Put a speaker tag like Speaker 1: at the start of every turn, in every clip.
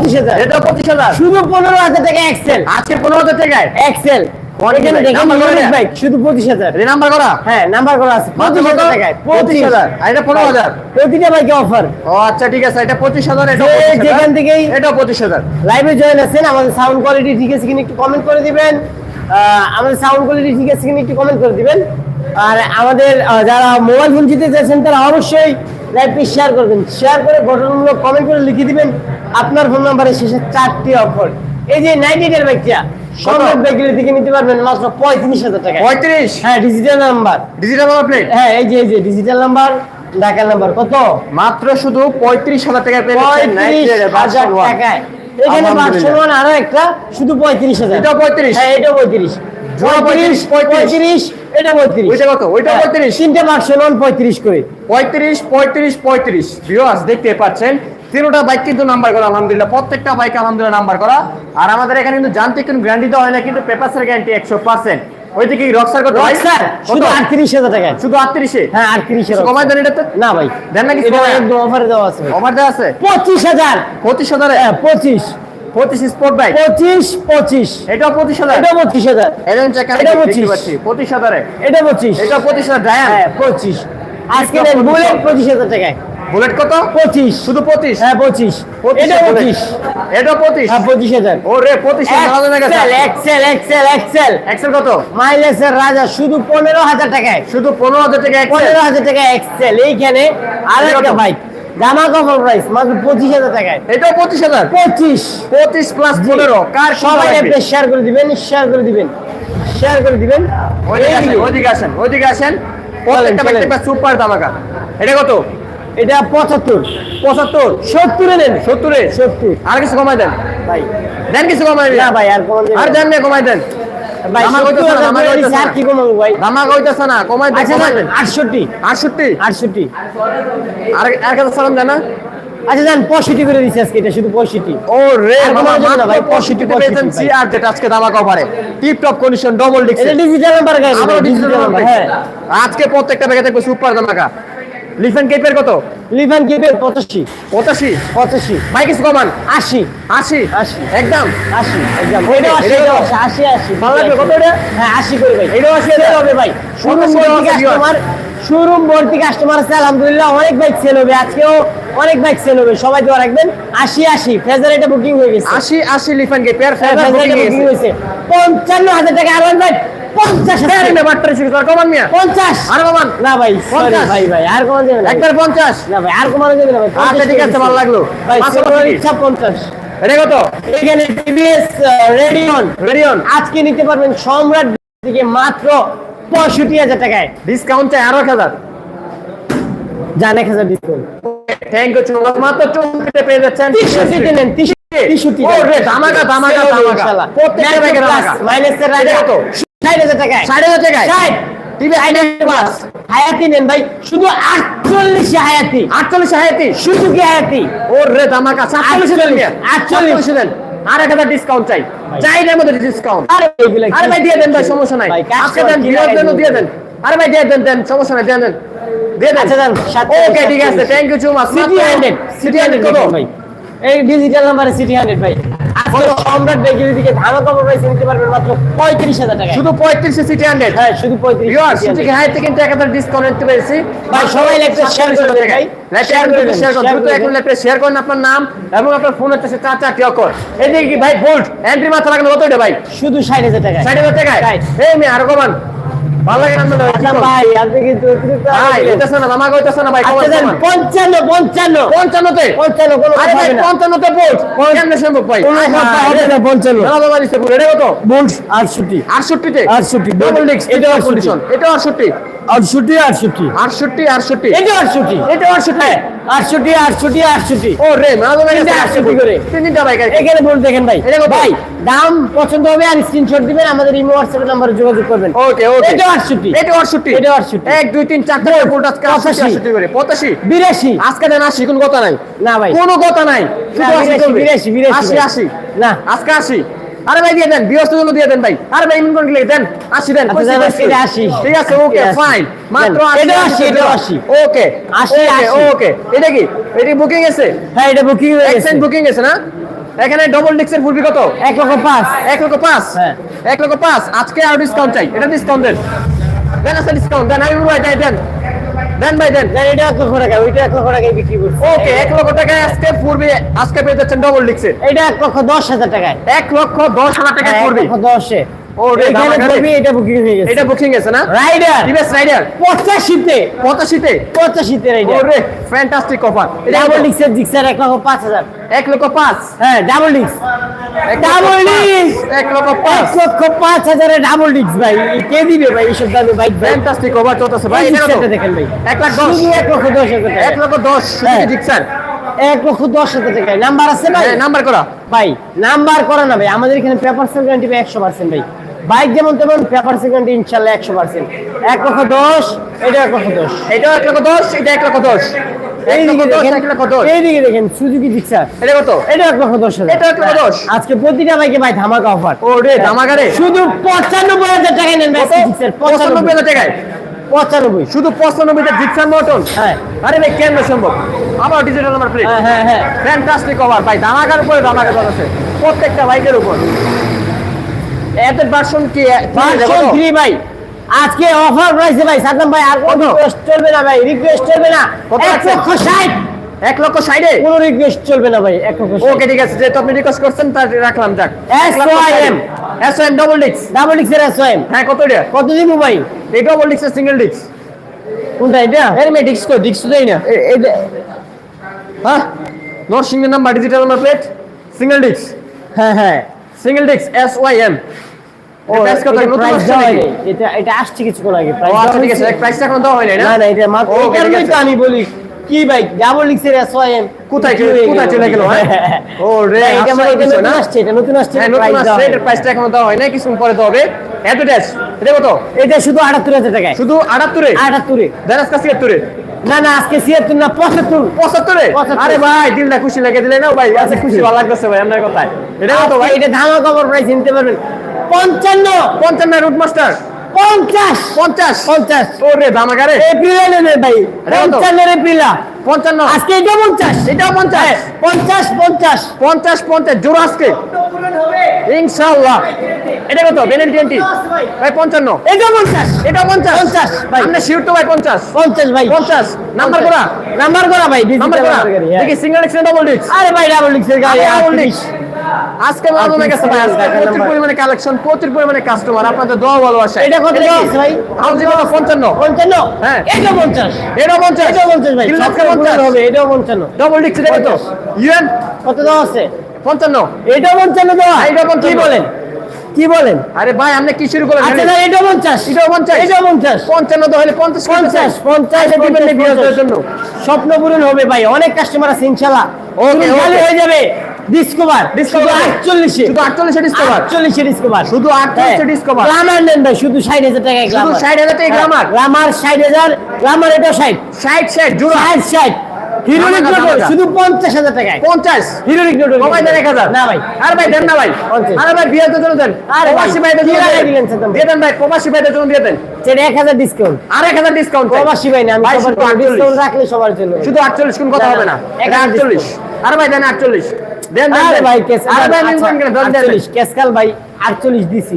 Speaker 1: পঁচিশ হাজার।
Speaker 2: এটা পঁচিশ হাজার।
Speaker 1: শুধু পনেরো হাজার টাকা এক্সেল
Speaker 2: আজকে পনেরো হাজার টাকায়?
Speaker 1: এক্সেল
Speaker 2: Quality
Speaker 1: এখানে
Speaker 2: bike,
Speaker 1: দেখেন
Speaker 2: number করা
Speaker 1: ইউনিক
Speaker 2: যায়?
Speaker 1: বাইক শুধু পঁচিশ হাজার।
Speaker 2: নাম্বার করা?
Speaker 1: হ্যাঁ নাম্বার করা আছে। পঁচিশ হাজার টাকায়।
Speaker 2: পঁচিশ হাজার। আর এটা পনেরো হাজার।
Speaker 1: প্রতিটা বাইকে অফার
Speaker 2: ও আচ্ছা ঠিক আছে। এটা পঁচিশ হাজার এটা
Speaker 1: যে
Speaker 2: 25,000,
Speaker 1: যেখান থেকেই-
Speaker 2: এটা পঁচিশ হাজার।
Speaker 1: লাইভে জয়েন আছেন আমাদের সাউন্ড কোয়ালিটি ঠিক আছে কিনা একটু কমেন্ট করে দিবেন। আমাদের সাউন্ড কোয়ালিটি ঠিক আছে কিনা একটু কমেন্ট করে দিবেন। আর আমাদের যারা মোবাইল ফোন জিতে যাচ্ছেন তারা অবশ্যই লাইভটি শেয়ার করবেন। শেয়ার করে কমেন্ট করে লিখে দিবেন। আপনার ফোন নাম্বারে শেষে চারটি অফার এই যে নাইনটি এর বাইকটা সম্রাট বাইকের দিকে নিতে পারবেন মাত্র পঁয়ত্রিশ হাজার টাকা।
Speaker 2: পঁয়ত্রিশ?
Speaker 1: হ্যাঁ ডিজিটাল নাম্বার
Speaker 2: ডিজিটাল প্লেট
Speaker 1: হ্যাঁ এই যে এই যে ডিজিটাল নাম্বার ঢাকার নাম্বার কত?
Speaker 2: মাত্র শুধু পঁয়ত্রিশ হাজার টাকা
Speaker 1: পঁয়ত্রিশ
Speaker 2: 90 এর
Speaker 1: হাজার
Speaker 2: version one।
Speaker 1: টাকায় এখানে বাক্সমান আরও একটা শুধু পঁয়ত্রিশ হাজার।
Speaker 2: এটাও 35?
Speaker 1: হ্যাঁ এটাও পঁয়ত্রিশ।
Speaker 2: 35,
Speaker 1: পঁয়ত্রিশ এটা পঁয়ত্রিশ।
Speaker 2: ওইটা কত?
Speaker 1: হ্যাঁ,
Speaker 2: 35?
Speaker 1: তিনটে বাক্সমান পঁয়ত্রিশ করে।
Speaker 2: পঁয়ত্রিশ পঁয়ত্রিশ পঁয়ত্রিশ। দেখতে পাচ্ছেন তিনটা বাইক কিন্তু নাম্বার করা আলহামদুলিল্লাহ। প্রত্যেকটা বাইক আলহামদুলিল্লাহ নাম্বার করা। আর আমাদের এখানে কিন্তু যান্ত্রিক কোনো গ্যারান্টি দেওয়া হয় না কিন্তু পেপারসের গ্যারান্টি একশো পার্সেন্ট রক্সার কত?
Speaker 1: শুধু? আটত্রিশ হাজার টাকায়
Speaker 2: শুধু আটত্রিশে?
Speaker 1: হ্যাঁ আটত্রিশের
Speaker 2: কমাই দেন এটা তো?
Speaker 1: না ভাই
Speaker 2: দেন নাকি
Speaker 1: এটা একদম অফারে দেওয়া আছে
Speaker 2: অফার দেওয়া আছে?
Speaker 1: পঁচিশ হাজার।
Speaker 2: পঁচিশ হাজারে?
Speaker 1: হ্যাঁ পঁচিশ।
Speaker 2: পঁচিশ স্পোর্ট বাইক
Speaker 1: পঁচিশ পঁচিশ।
Speaker 2: পঁচিশ
Speaker 1: এটা পঁচিশ এটা
Speaker 2: দেখতে
Speaker 1: 25
Speaker 2: পাচ্ছি পঁচিশ হাজারে।
Speaker 1: এটা পঁচিশ।
Speaker 2: এটা পঁচিশ হাজার ডায়ান
Speaker 1: হ্যাঁ পঁচিশ। আজকে বুলেট
Speaker 2: 25
Speaker 1: পঁচিশ টাকায়।
Speaker 2: বুলেট কত?
Speaker 1: পঁচিশ।
Speaker 2: শুধু পঁচিশ?
Speaker 1: হ্যাঁ পঁচিশ। এটা পঁচিশ।
Speaker 2: এটা পঁচিশ?
Speaker 1: হ্যাঁ পঁচিশ হাজার।
Speaker 2: ও রে পঁচিশ
Speaker 1: এক্সেল এক্সেল এক্সেল এক্সেল
Speaker 2: কত?
Speaker 1: মাইলেজের রাজা শুধু পনেরো হাজার টাকায়।
Speaker 2: শুধু পনেরো হাজার টাকা
Speaker 1: পনেরো হাজার টাকা এক্সেল এইখানে আর একটা? বাইক জামা কাপড় প্রাইস মাত্র পঁচিশ হাজার টাকায়।
Speaker 2: এটাও পঁচিশ হাজার?
Speaker 1: পঁচিশ।
Speaker 2: পঁচিশ প্লাস পনেরো। কার
Speaker 1: সবাই আপনি শেয়ার করে দিবেন শেয়ার করে দিবেন। শেয়ার করে দিবেন।
Speaker 2: ওইদিকে আসেন ওইদিকে আসেন প্রত্যেকটা সুপার দামাকা এটা কত?
Speaker 1: এটা পঁচাত্তর।
Speaker 2: পঁচাত্তর?
Speaker 1: সত্তরে নেন
Speaker 2: সত্তরে।
Speaker 1: সত্তর।
Speaker 2: আর কিছু কমাই দেন?
Speaker 1: ভাই।
Speaker 2: দেন কিছু কমাই দেন।
Speaker 1: না ভাই আর
Speaker 2: আর দেন না কমাই দেন।
Speaker 1: ভাই
Speaker 2: দামা
Speaker 1: সত্তর
Speaker 2: কইতেছে না,
Speaker 1: হাজার
Speaker 2: দামা
Speaker 1: করে
Speaker 2: দেন
Speaker 1: আচ্ছা
Speaker 2: দেন।
Speaker 1: পঁয়ষট্টি দিচ্ছি আজকে এটা শুধু পঁয়ষট্টি।
Speaker 2: ও রে
Speaker 1: ভাই,
Speaker 2: 65 তে
Speaker 1: 65
Speaker 2: পেয়েছেন
Speaker 1: ভাই।
Speaker 2: সিআর যেটা আজকে দামা কভারে টিপ টপ কন্ডিশন ডবল ডিক্স
Speaker 1: এটা ডিজিটাল নাম্বার গাড়ি
Speaker 2: ডিজিটাল
Speaker 1: ডিজিটাল নাম্বার হ্যাঁ।
Speaker 2: আজকে প্রত্যেকটা ব্যাগে থাকবে সুপার দামাকা লিফেন কেপের কত?
Speaker 1: লিফেন কেপের পঁচাশি।
Speaker 2: পঁচাশি?
Speaker 1: পঁচাশি।
Speaker 2: ভাই কিছু কমান।
Speaker 1: আশি।
Speaker 2: আশি?
Speaker 1: আশি।
Speaker 2: একদম।
Speaker 1: আশি একদম। আশি
Speaker 2: আশি ভালো লাগবে কত এটা?
Speaker 1: হ্যাঁ আশি করে ভাই।
Speaker 2: এটাও আশি
Speaker 1: হবে ভাই। শোরুম তোমার শোরুম ভর্তি কাস্টমার আছে আলহামদুলিল্লাহ অনেক বাইক সেল হবে। আজকেও অনেক বাইক সেল হবে। সবাই দোয়া রাখবেন। আশি আশি। ফেজার এটা বুকিং হয়ে গেছে।
Speaker 2: আশি আশি লিফান গেট
Speaker 1: ফেজার
Speaker 2: বুকিং
Speaker 1: হয়েছে। পঞ্চান্ন হাজার টাকা আর বাইক
Speaker 2: 50 এর মে 32 টাকা কমান মিয়া?
Speaker 1: 50
Speaker 2: আর কমান?
Speaker 1: না ভাই
Speaker 2: 50
Speaker 1: ভাই ভাই আর কমান দেবে না
Speaker 2: একবার 50
Speaker 1: না ভাই আর কমানো যাবে না ভাই।
Speaker 2: আচ্ছা ঠিক আছে ভালো লাগল।
Speaker 1: ভাই 50
Speaker 2: এটা কত?
Speaker 1: এখানে টিভিএস রেডিয়ন।
Speaker 2: রেডিয়ন।
Speaker 1: আজকে নিতে পারবেন সম্রাট থেকে মাত্র 65000 টাকায়।
Speaker 2: ডিসকাউন্ট চাই আরও
Speaker 1: 1000 জান 1000 ডিসকাউন্ট
Speaker 2: থ্যাংক ইউ চুঙ্গা মাত্র 40 পেয়ে যাচ্ছেন।
Speaker 1: 30
Speaker 2: দিন 30 ধামাকা ধামাকা ধামাকা। প্রত্যেকটা
Speaker 1: মাইনাসের
Speaker 2: রাইডার কত?
Speaker 1: ষাট হাজার টাকায়।
Speaker 2: ষাট হাজার টাকায়?
Speaker 1: ষাট। টিভি আইডেন প্লাস হায়াতি নেন ভাই। শুধু আটচল্লিশে হায়াতি।
Speaker 2: আটচল্লিশ হায়াতি?
Speaker 1: কি হায়াতি।
Speaker 2: ও রে দামাকা সাতচল্লিশ দেন মিয়া।
Speaker 1: আটচল্লিশ।
Speaker 2: দেন। আর এক হাজার ডিসকাউন্ট চাই। চাইটার মধ্যে ডিসকাউন্ট
Speaker 1: আরে
Speaker 2: ভাই দিয়ে দেন ভাই সমস্যা নাই। আজকে দেন বিরোধ দেন? দিয়ে দেন। আরে ভাই দিয়ে দেন দেন সমস্যা নাই দিয়ে দেন। দিয়ে দেন।
Speaker 1: আচ্ছা দেন,
Speaker 2: ওকে ঠিক আছে thank you so much
Speaker 1: CT hundred
Speaker 2: CT hundred কত?
Speaker 1: ভাই। এই ডিজিটাল নাম্বারে সিটি হান্ড্রেড ভাই। আজকে সম্রাট বেকারি থেকে ধামা কাপড় নিতে পারবেন মাত্র পঁয়ত্রিশ হাজার টাকা।
Speaker 2: শুধু পঁয়ত্রিশে সিটি হান্ড্রেড
Speaker 1: হ্যাঁ শুধু পঁয়ত্রিশ
Speaker 2: ভিউয়ার সিটি হাইতে কিন্তু এক হাজার ডিসকাউন্ট নিতে পেরেছি।
Speaker 1: ভাই, সবাই লাইভটা share করে দেন, ভাই।
Speaker 2: শেয়ার করে শেয়ার করুন দ্রুত এখন
Speaker 1: দেন।
Speaker 2: শেয়ার করুন আপনার নাম এবং আপনার ফোন হচ্ছে চার চারটি অক্ষর। এদিকে কি ভাই বোল্ট এন্ট্রি মাথা লাগানো কত এটা ভাই?
Speaker 1: শুধু ষাট হাজার টাকা
Speaker 2: ষাট হাজার টাকায়?
Speaker 1: Right.
Speaker 2: এই মেয়ে আরও কমান। ভালো লাগে না
Speaker 1: আচ্ছা ভাই আপনি কিন্তু
Speaker 2: ভাই না না
Speaker 1: আচ্ছা
Speaker 2: কমান আরে ভাই কেমনে সম্ভব ভাই?
Speaker 1: কোনো কথা হবে না
Speaker 2: বাবা পুরো এটা কত? ডবল ডিস্ক
Speaker 1: এটা
Speaker 2: কন্ডিশন এটা আটষট্টি
Speaker 1: আটষট্টি। আটষট্টি
Speaker 2: আটষট্টি।
Speaker 1: এটা আটষট্টি
Speaker 2: এটা আটষট্টি।
Speaker 1: আটষট্টি আটষট্টি আটষট্টি।
Speaker 2: ও রে
Speaker 1: আটষট্টি করে।
Speaker 2: তিন তিনটা বাইক
Speaker 1: এখানে বল দেখেন ভাই।
Speaker 2: এটা
Speaker 1: ভাই দাম পছন্দ হবে আর স্ক্রিনশট দিবেন আমাদের ইমো হোয়াটসঅ্যাপ নাম্বারে যোগাযোগ করবেন।
Speaker 2: ওকে ওকে।
Speaker 1: এটা আটষট্টি।
Speaker 2: এটা আটষট্টি।
Speaker 1: এটা 68
Speaker 2: এক দুই তিন চারটা ফুল টাচ
Speaker 1: পঁচাশি।
Speaker 2: আটষট্টি করে। পঁচাশি?
Speaker 1: বিরাশি।
Speaker 2: আজকে দেন আশি কোনো কথা নাই।
Speaker 1: না ভাই।
Speaker 2: কোনো কথা নাই।
Speaker 1: বিরাশি। বিরাশি,
Speaker 2: আশি। আশি।
Speaker 1: না।
Speaker 2: আজকে আশি। আরে ভাই দিয়ে দেন বৃহস্পতি জন্য দিয়ে দেন ভাই। আরে ভাই ইমন কোন দেন আশি দেন।
Speaker 1: আচ্ছা, আশি।
Speaker 2: ঠিক আছে ওকে ফাইন মাত্র
Speaker 1: এটা আশি, এটা আশি।
Speaker 2: ওকে
Speaker 1: আশি,
Speaker 2: ওকে এটা কি? এটা বুকিং আছে?
Speaker 1: হ্যাঁ এটা বুকিং
Speaker 2: এক্সচেঞ্জ বুকিং আছে না? এখানে ডবল ডিক্সের ফুলবি কত?
Speaker 1: এক লক্ষ পাঁচ।
Speaker 2: এক লক্ষ পাঁচ?
Speaker 1: হ্যাঁ।
Speaker 2: এক লক্ষ পাঁচ। আজকে আর ডিসকাউন্ট চাই। এটা ডিসকাউন্ট দেন। দেন আছে ডিসকাউন্ট দেন আমি ভাই দেন। দেন ভাই দেন।
Speaker 1: দেন এটা এক লক্ষ টাকা ওইটা এক লক্ষ টাকায় বিক্রি করছি।
Speaker 2: ওকে এক লক্ষ টাকায় আজকে পূর্বে আজকে পেয়ে যাচ্ছেন ডবল লিখছেন
Speaker 1: এটা এক লক্ষ দশ হাজার টাকায়।
Speaker 2: এক লক্ষ দশ হাজার টাকায়
Speaker 1: হ্যাঁ,
Speaker 2: পূর্বে।
Speaker 1: দশে। এখানে
Speaker 2: দামাকারে।
Speaker 1: এটা বুকিং হয়ে গেছে।
Speaker 2: এটা বুকিং গেছে না?
Speaker 1: রাইডার
Speaker 2: টিভিএস রাইডার
Speaker 1: পঁচাশিতে।
Speaker 2: পঁচাশিতে?
Speaker 1: পঁচাশিতে রাইডার
Speaker 2: ওরে ফ্যান্টাস্টিক অফার
Speaker 1: ডাবল লক্ষ হ্যাঁ ডাবল ডিক্স ডাবল ডিক্স
Speaker 2: লক্ষ
Speaker 1: ডাবল ডিক্স ভাই। কে দিবে ভাই এইসব দামে ভাই?
Speaker 2: ফ্যান্টাস্টিক অফার চলতেছে ভাই। এটা
Speaker 1: দেখেন
Speaker 2: লাখ
Speaker 1: লক্ষ হাজার
Speaker 2: এক লক্ষ দশ
Speaker 1: হ্যাঁ।
Speaker 2: ডিক্সার
Speaker 1: এক লক্ষ দশ হাজার নাম্বার আছে ভাই?
Speaker 2: নাম্বার করা।
Speaker 1: ভাই নাম্বার করা না ভাই। আমাদের এখানে পেপার গ্যারান্টি ভাই একশো পার্সেন্ট ভাই। বাইক যেমন তেমন পেপার গ্যারান্টি ইনশাল্লাহ একশো পার্সেন্ট এক লক্ষ দশ এটা এক লক্ষ দশ।
Speaker 2: এটা এক লক্ষ দশ। এটা
Speaker 1: এক লক্ষ দশ। আজকে প্রতিটা বাইকে ভাই ধামাকা অফার শুধু পঁচানব্বই হাজার টাকায় নেন
Speaker 2: পঁচানব্বই। হাজার টাকায়?
Speaker 1: পঁচানব্বই।
Speaker 2: শুধু পঁচানব্বইতে জিপসান মটন?
Speaker 1: হ্যাঁ।
Speaker 2: আরে ভাই কেন সম্ভব? ডিজিটাল নাম্বার প্লেট
Speaker 1: হ্যাঁ হ্যাঁ হ্যাঁ।
Speaker 2: ফ্যান্টাস্টিক কভার ভাই। দামাকার উপরে চলছে। প্রত্যেকটা বাইকের উপর। এতের ভার্সন কি?
Speaker 1: ভার্সন ভাই। আজকে অফার প্রাইসে ভাই সাদ্দাম ভাই আর কোনো? রিকোয়েস্ট চলবে না ভাই রিকোয়েস্ট চলবে না।
Speaker 2: কত
Speaker 1: এক? লক্ষ ষাট।
Speaker 2: এক লক্ষ ষাটে
Speaker 1: কোনো রিকোয়েস্ট চলবে না ভাই এক লক্ষ
Speaker 2: ওকে ঠিক আছে যেহেতু আপনি রিকোয়েস্ট করছেন তার রাখলাম যাক। এস এম ডবল ডিক্স
Speaker 1: ডাবল ডিক্সের এস ওএম
Speaker 2: হ্যাঁ কত এটা
Speaker 1: কত দিব ভাই?
Speaker 2: এই ডবল ডিক্স সিঙ্গেল ডিক্স
Speaker 1: কোনটা এটা?
Speaker 2: এর মে ডিক্স কো ডিক্স দেই না। হ্যাঁ Narasimha number digital number plate single ডিক্স
Speaker 1: হ্যাঁ হ্যাঁ।
Speaker 2: সিঙ্গেল ডিক্স এস ওয়াই এম
Speaker 1: ও এটা। এটা আসছে কিছুক্ষণ আগে
Speaker 2: আছে প্রাইসটা এখন দেওয়া
Speaker 1: না?
Speaker 2: না
Speaker 1: এটা মাত্র
Speaker 2: আছে।
Speaker 1: আমি বলি কি ভাই ডাবল ডিক্সের এস ওএম
Speaker 2: কোথায় কোথায় চলে গেল, হ্যাঁ? ও রে,
Speaker 1: এটা মানে এটা নতুন আসছে এটা নতুন আসছে
Speaker 2: হ্যাঁ নতুন আসছে এটার প্রাইসটা এখনও দেওয়া হয় নাই কিছুক্ষণ পরে দেওয়া হবে। এত এটা কত?
Speaker 1: এটা শুধু টাকায়।
Speaker 2: শুধু কাছে
Speaker 1: না না আজকে ছিয়াত্তর না।
Speaker 2: আরে ভাই দিলটা খুশি লাগে দিলে না ভাই? আচ্ছা খুশি ভালো লাগতেছে ভাই আপনার কথায়। এটা কত ভাই?
Speaker 1: এটা ধামা কবর প্রাইস নিতে পারবেন। পঞ্চান্ন।
Speaker 2: পঞ্চান্ন রুট মাস্টার
Speaker 1: পঞ্চাশ।
Speaker 2: পঞ্চাশ।
Speaker 1: পঞ্চাশ।
Speaker 2: ওরে দামাগারে।
Speaker 1: এপ্রিলে নেবে ভাই।
Speaker 2: এটা?
Speaker 1: পঞ্চান্নের এপ্রিলা
Speaker 2: পঞ্চান্ন।
Speaker 1: আজকে এটা পঞ্চাশ।
Speaker 2: পঞ্চাশ।
Speaker 1: হ্যাঁ, পঞ্চাশ পঞ্চাশ।
Speaker 2: পঞ্চাশ পঞ্চাশ। জোড়া আজকে। ইনশাল্লাহ এটা কত? বেনেল টোয়েন্টি ভাই পঞ্চান্ন।
Speaker 1: এটা পঞ্চাশ।
Speaker 2: এটা পঞ্চাশ।
Speaker 1: পঞ্চাশ ভাই।
Speaker 2: আমরা শিওর তো ভাই পঞ্চাশ।
Speaker 1: পঞ্চাশ ভাই।
Speaker 2: পঞ্চাশ। নাম্বার করা?
Speaker 1: নাম্বার করা ভাই
Speaker 2: নাম্বার করা?
Speaker 1: হ্যাঁ।
Speaker 2: দেখি সিঙ্গেল ডিক্স ডাবল ডিক্স
Speaker 1: আরে ভাই ডাবল ডিক্সের গাড়ি
Speaker 2: ডাবল ডিক্স আজকে জমে গেছে ভাই আজকে প্রচুর পরিমাণে কালেকশন প্রচুর পরিমাণে কাস্টমার আপনাদের দোয়া ভালোবাসা
Speaker 1: এটা কত দেওয়া ভাই?
Speaker 2: হাউজি কত পঞ্চান্ন।
Speaker 1: পঞ্চান্ন?
Speaker 2: হ্যাঁ।
Speaker 1: এটা পঞ্চাশ।
Speaker 2: এটা পঞ্চাশ।
Speaker 1: এটা পঞ্চাশ ভাই।
Speaker 2: পঞ্চাশ।
Speaker 1: পূরণ হবে এটাও পঞ্চান্ন।
Speaker 2: ডবল ডিক্স এটা কত
Speaker 1: পঞ্চাশ।
Speaker 2: ইউএন
Speaker 1: কত দেওয়া আছে?
Speaker 2: পঞ্চান্ন।
Speaker 1: এটাও পঞ্চান্ন দেওয়া
Speaker 2: এটাও পঞ্চান্ন।
Speaker 1: কি বলেন? কি বলেন?
Speaker 2: আরে ভাই আপনি কি শুরু করলেন
Speaker 1: আচ্ছা এটাও পঞ্চাশ।
Speaker 2: এটাও পঞ্চাশ।
Speaker 1: এটাও পঞ্চাশ।
Speaker 2: পঞ্চান্ন তো হলে পঞ্চাশ
Speaker 1: পঞ্চাশ পঞ্চাশ
Speaker 2: এটা দিবেন না বিয়ারদের জন্য।
Speaker 1: স্বপ্ন পূরণ হবে ভাই অনেক কাস্টমার আছে শুরু খালি হয়ে যাবে। ডিসকভার
Speaker 2: শুধু আটচল্লিশে ডিসকভার
Speaker 1: আটচল্লিশে ডিসকভার
Speaker 2: শুধু 48 Discover।
Speaker 1: গ্রামার নেন ভাই শুধু ষাট হাজার টাকা
Speaker 2: শুধু 60,000 টাকায় Glamour?
Speaker 1: গ্রামার ষাট হাজার গ্রামার এটা ষাট।
Speaker 2: ষাট ষাট জোড়া।
Speaker 1: ষাট ষাট। হিরোনিক
Speaker 2: ধামাকা,
Speaker 1: শুধু পঞ্চাশ হাজার টাকায়।
Speaker 2: পঞ্চাশ।
Speaker 1: হিরোনিক মোটর
Speaker 2: কমাই দেন এক হাজার।
Speaker 1: না ভাই।
Speaker 2: আরে ভাই দেন না ভাই। আরে ভাই বিয়ারদের জন্য দেন।
Speaker 1: আরে
Speaker 2: প্রবাসী ভাইদের জন্য
Speaker 1: দিলেন
Speaker 2: দিয়ে দেন ভাই প্রবাসী ভাইদের জন্য দিয়ে দেন।
Speaker 1: সেটা এক হাজার ডিসকাউন্ট
Speaker 2: আর এক হাজার ডিসকাউন্ট
Speaker 1: প্রবাসী ভাই না আমি
Speaker 2: ভাই,
Speaker 1: সবার
Speaker 2: শুধু
Speaker 1: জন্য
Speaker 2: 48
Speaker 1: ডিসকাউন্ট রাখলে সবার জন্য।
Speaker 2: শুধু কোন কথা হবে
Speaker 1: না,
Speaker 2: আরে ভাই দেন আটচল্লিশ। দেন
Speaker 1: ভাই আচ্ছা,
Speaker 2: কোন কেন? দেন, দেন, দেন।
Speaker 1: 48 কেসকাল ভাই 48 দিছি।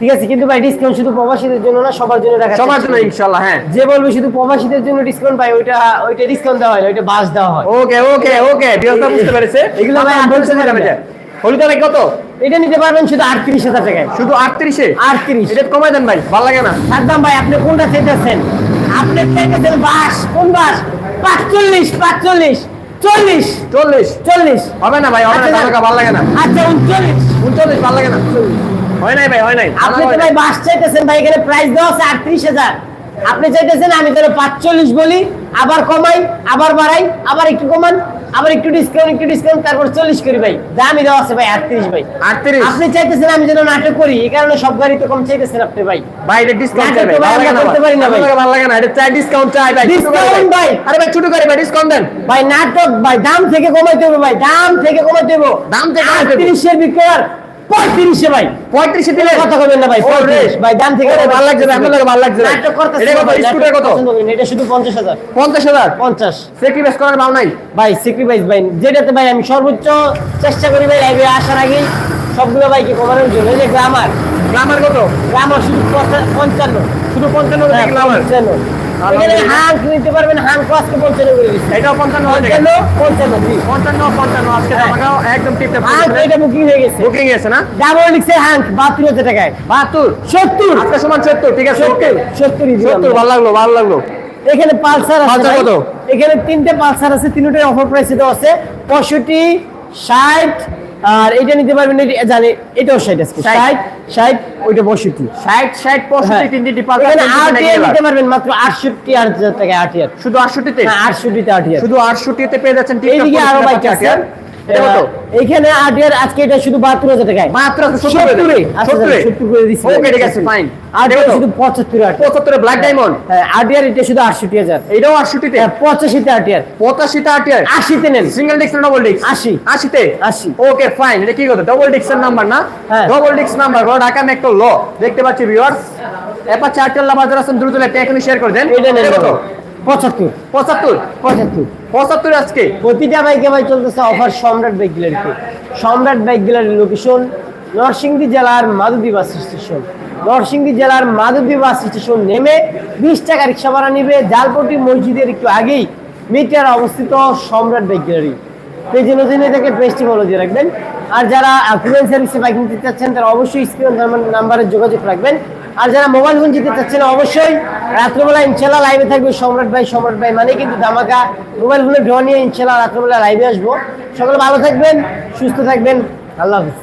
Speaker 1: ঠিক আছে কিন্তু ভাই ডিসকাউন্ট শুধু প্রবাসীদের জন্য না সবার জন্য রাখা
Speaker 2: সবার জন্য ইনশাল্লাহ হ্যাঁ।
Speaker 1: যে বলবে শুধু প্রবাসীদের জন্য ডিসকাউন্ট ওইটা ওইটা ডিসকাউন্ট দেওয়া হয় ওইটা বাস দেওয়া হয়।
Speaker 2: ওকে ওকে ওকে বুঝতে পেরেছে।
Speaker 1: এগুলো ভাই।
Speaker 2: হলুদ ভাই কত?
Speaker 1: এটা নিতে পারবেন শুধু আটত্রিশ হাজার টাকায়।
Speaker 2: শুধু আটত্রিশে?
Speaker 1: আটত্রিশ।
Speaker 2: এটা কমাই দেন ভাই ভালো লাগে না।
Speaker 1: একদম ভাই আপনি কোনটা চাইতেছেন? আপনি চাইতেছেন বাস কোন বাস? পাঁচচল্লিশ পাঁচচল্লিশ। চল্লিশ।
Speaker 2: চল্লিশ।
Speaker 1: চল্লিশ।
Speaker 2: হবে না ভাই হবে না
Speaker 1: আচ্ছা,
Speaker 2: টাকা ভালো লাগে না।
Speaker 1: আচ্ছা উনচল্লিশ।
Speaker 2: উনচল্লিশ ভালো লাগে না। হয় নাই ভাই হয় নাই।
Speaker 1: আপনি তো ভাই বাস চাইতেছেন ভাই এখানে প্রাইস দেওয়া আছে আটত্রিশ হাজার। আপনি চাইতেছেন আমি তাহলে পাঁচচল্লিশ বলি। আবার কমাই আবার বাড়াই আবার একটু কমান আবার একটু ডিসকাউন্ট একটু ডিসকাউন্ট তারপর চল্লিশ করি ভাই। দামই দেওয়া আছে ভাই আটত্রিশ ভাই।
Speaker 2: আটত্রিশ?
Speaker 1: আপনি চাইতেছেন আমি যেন নাটক করি এই কারণে সব গাড়ি তো কম চাইতেছেন আপনি ভাই।
Speaker 2: ভাই এটা ডিসকাউন্ট চাই ভাই ভালো লাগে
Speaker 1: আমরা
Speaker 2: না
Speaker 1: করতে পারি না ভাই।
Speaker 2: ভালো লাগে না এটা চাই ডিসকাউন্ট চাই ভাই
Speaker 1: Discount ভাই।
Speaker 2: আরে ভাই ছোট করে ভাই ডিসকাউন্ট দেন।
Speaker 1: ভাই নাটক ভাই দাম থেকে কমাইতে হবে ভাই দাম থেকে কমাইতে হবে।
Speaker 2: দাম থেকে কমাইতে হবে।
Speaker 1: আটত্রিশের বিক্রয় পঁয়ত্রিশে ভাই।
Speaker 2: পঁয়ত্রিশে দিলে?
Speaker 1: কথা কবেন না ভাই পঁয়ত্রিশ। ভাই দাম থেকে
Speaker 2: ভালো লাগছে না, আপনার লাগে ভালো লাগছে না। এটা কত? স্কুটার কত?
Speaker 1: এটা শুধু পঞ্চাশ হাজার।
Speaker 2: পঞ্চাশ হাজার?
Speaker 1: পঞ্চাশ।
Speaker 2: সেক্রিফাইস করার ভাব নাই।
Speaker 1: ভাই স্যাক্রিফাইস ভাই যেটাতে ভাই আমি সর্বোচ্চ চেষ্টা করি ভাই লাইভে আসার আগেই সবগুলো বাইকে কমানোর জন্য এই যে গ্রামার
Speaker 2: গ্লামার কত?
Speaker 1: গ্রামার শুধু পঞ্চান্ন।
Speaker 2: শুধু পঞ্চান্ন
Speaker 1: হ্যাঁ,
Speaker 2: গ্লামার
Speaker 1: পঞ্চান্ন এখানে হান নিতে পারবেন হান ক্লাসকে পঞ্চান্ন করে দিচ্ছি।
Speaker 2: এটাও পঞ্চান্ন
Speaker 1: পঞ্চান্ন পঞ্চান্ন
Speaker 2: পঞ্চান্ন পঞ্চান্ন আজকে
Speaker 1: হ্যাঁ।
Speaker 2: টাকাও একদম টিপটা
Speaker 1: হান এটা বুকিং হয়ে গেছে।
Speaker 2: বুকিং এসে না?
Speaker 1: ডাবল লিখছে হান বাহাত্তর হাজার টাকায়।
Speaker 2: বাহাত্তর?
Speaker 1: সত্তর।
Speaker 2: আজকে সমান সত্তর ঠিক আছে? ওকে
Speaker 1: সত্তর
Speaker 2: সত্তর ভালো লাগল ভালো লাগল।
Speaker 1: এখানে পালসার আছে
Speaker 2: কত?
Speaker 1: এখানে তিনটে পালসার আছে তিনটার অফার প্রাইসে দেওয়া আছে। পঁয়ষট্টি ষাট আর এটা নিতে পারবেন এটা- জানি এটাও সাইড আছে
Speaker 2: ষাট।
Speaker 1: ষাট ষাট ওইটা পঁয়ষট্টি।
Speaker 2: ষাট ষাট পঁয়ষট্টি
Speaker 1: হ্যাঁ।
Speaker 2: তিন তিনটি
Speaker 1: ডিপার্টমেন্ট নিতে পারবেন মাত্র আটষট্টি হাজার টাকা
Speaker 2: শুধু আটষট্টিতে?
Speaker 1: হ্যাঁ আটষট্টিতে আটিয়ার
Speaker 2: শুধু আটষট্টিতে পেয়ে যাচ্ছেন
Speaker 1: এইদিকে আরও বাইক আছে।
Speaker 2: কত
Speaker 1: আজকে এটা শুধু বাহাত্তর হাজার টাকায়।
Speaker 2: মাত্র সত্তরে
Speaker 1: সত্তর করে দিচ্ছি
Speaker 2: ওকে ঠিক আছে ফাইন
Speaker 1: আটিয়ার শুধু পঁচাত্তর
Speaker 2: পঁচাত্তরে ব্ল্যাক ডায়মন্ড
Speaker 1: হ্যাঁ আটিয়ার এটা শুধু আটষট্টি হাজার।
Speaker 2: এটাও আটষট্টিতে?
Speaker 1: পঁচাশিতে আটিয়ার
Speaker 2: পঁচাশিতে আটিয়ার
Speaker 1: আশিতে নেন।
Speaker 2: সিঙ্গেল ডিস্ক না ডবল
Speaker 1: আশি।
Speaker 2: আশিতে?
Speaker 1: আশি।
Speaker 2: ওকে ফাইন এটা কি কথা? ডবল ডিস্কের নাম্বার না। ডবল ডিস্ক নাম্বার হলো ঢাকা মেট্রো ল দেখতে পাচ্ছি ভিউয়ার্স এবার চারটেল বাজার আছেন দ্রুত একটা এখনই শেয়ার করে দেন।
Speaker 1: এটা নেন পঁচাত্তর।
Speaker 2: পঁচাত্তর?
Speaker 1: পঁচাত্তর।
Speaker 2: পঁচাত্তর আজকে?
Speaker 1: প্রতিটা বাইকে ভাই চলতেছে অফার সম্রাট বাইক গ্যালারিতে। সম্রাট বাইক গ্যালারির লোকেশন নরসিংদী জেলার মাধবদী বাস স্টেশন নরসিংদী জেলার মাধবদী বাস স্টেশন নেমে বিশ টাকা রিক্সা ভাড়া নিবে জালপটি মসজিদের একটু আগেই। মিটার অবস্থিত সম্রাট বাইক গ্যালারি। পেজে নতুন থেকে পেজটি ফলো দিয়ে রাখবেন। আর যারা ফ্লুয়েন্ট সার্ভিসে বাইক নিতে চাচ্ছেন তারা অবশ্যই স্ক্রিন নাম্বারে যোগাযোগ রাখবেন। আর যারা মোবাইল ফোন জিতে চাচ্ছেন অবশ্যই রাত্রবেলা ইনশাল্লাহ লাইভে থাকবে সম্রাট ভাই সম্রাট ভাই মানে কিন্তু ধামাকা মোবাইল ফোনে ড্র নিয়ে ইনশাল্লাহ রাত্রবেলা লাইভে আসব। সকলে ভালো থাকবেন, সুস্থ থাকবেন, আল্লাহ হাফিজ।